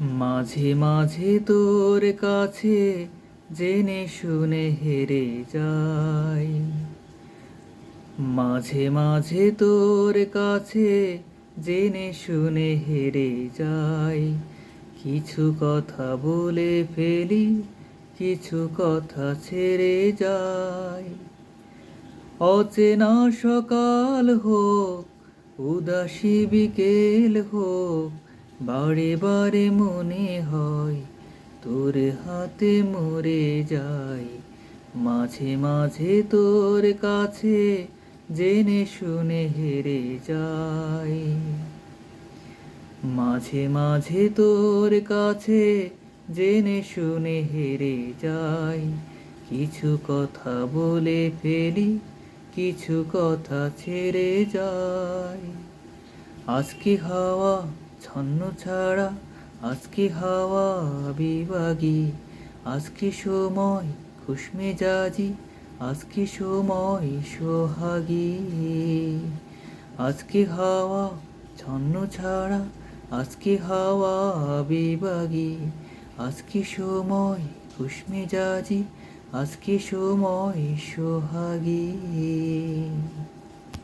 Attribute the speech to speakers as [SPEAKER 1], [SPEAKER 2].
[SPEAKER 1] মাঝে মাঝে তোর কাছে জেনে শুনে হেরে যাই। মাঝে মাঝে তোর কাছে জেনে শুনে হেরে যাই। কিছু কথা বলে ফেলি, কিছু কথা ছেড়ে যাই। অচেনা সকাল হোক, উদাসী বিকেল হোক বারে বারে মনে হয় তোর হাতে মরে যাই। মাঝে মাঝে তোর কাছে জেনে শুনে হেরে যাই। মাঝে মাঝে তোর কাছে জেনে শুনে হেরে যাই। কিছু কথা বলে ফেলি, কিছু কথা ছেড়ে যাই। আজকে হাওয়া ছন্ন ছাড়া আজকে হাওয়া বিভাগী? আজকে সময় খুশমেজাজি আজকে সময় সোহাগী? আজকে হাওয়া ছন্ন ছাড়া আজকে হাওয়া বিভাগী? আজকে সময় খুশমেজাজি আজকে সময় সোহাগী?